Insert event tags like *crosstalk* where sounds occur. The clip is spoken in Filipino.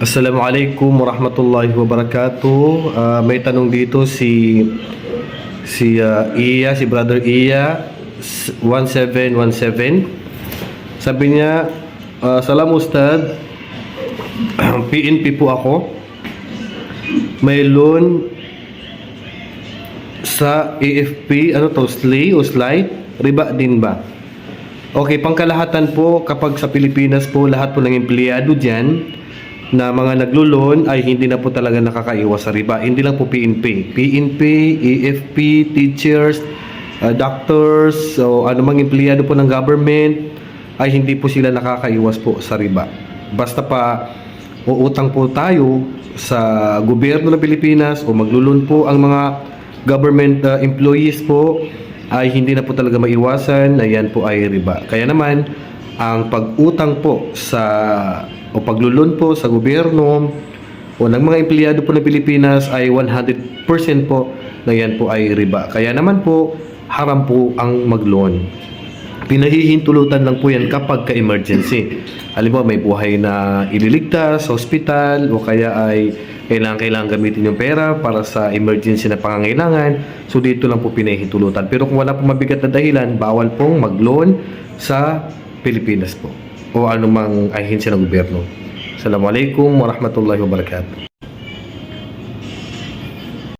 Assalamualaikum warahmatullahi wabarakatuh. Ah, may tanong dito si si ah, Iya, si brother Iya s- 1717. Sabi niya, ah, "Salam Ustad. *clears throat* PNP po ako. May loan sa AFP, ano to, SLay o slide? Riba din ba?" Okay, pangkalahatan po kapag sa Pilipinas po lahat po ng empleyado diyan na mga naglo-loan ay hindi na po talaga nakakaiwas sa riba. Hindi lang po PNP. PNP, AFP, teachers, uh, doctors, so anumang empleyado po ng government ay hindi po sila nakakaiwas po sa riba. Basta pa uutang po tayo sa gobyerno ng Pilipinas o maglo-loan po ang mga government uh, employees po ay hindi na po talaga maiwasan na po ay riba. Kaya naman, ang pag-utang po sa o paglulun po sa gobyerno o ng mga empleyado po ng Pilipinas ay 100% po na yan po ay riba. Kaya naman po, haram po ang mag-loan. Pinahihintulutan lang po yan kapag ka-emergency. Halimbawa, may buhay na ililigtas sa hospital o kaya ay kailangan kailangan gamitin yung pera para sa emergency na pangangailangan. So dito lang po pinahihintulutan. Pero kung wala pong mabigat na dahilan, bawal pong mag-loan sa Pilipinas po o anumang ahensya ng gobyerno. Assalamualaikum warahmatullahi wabarakatuh.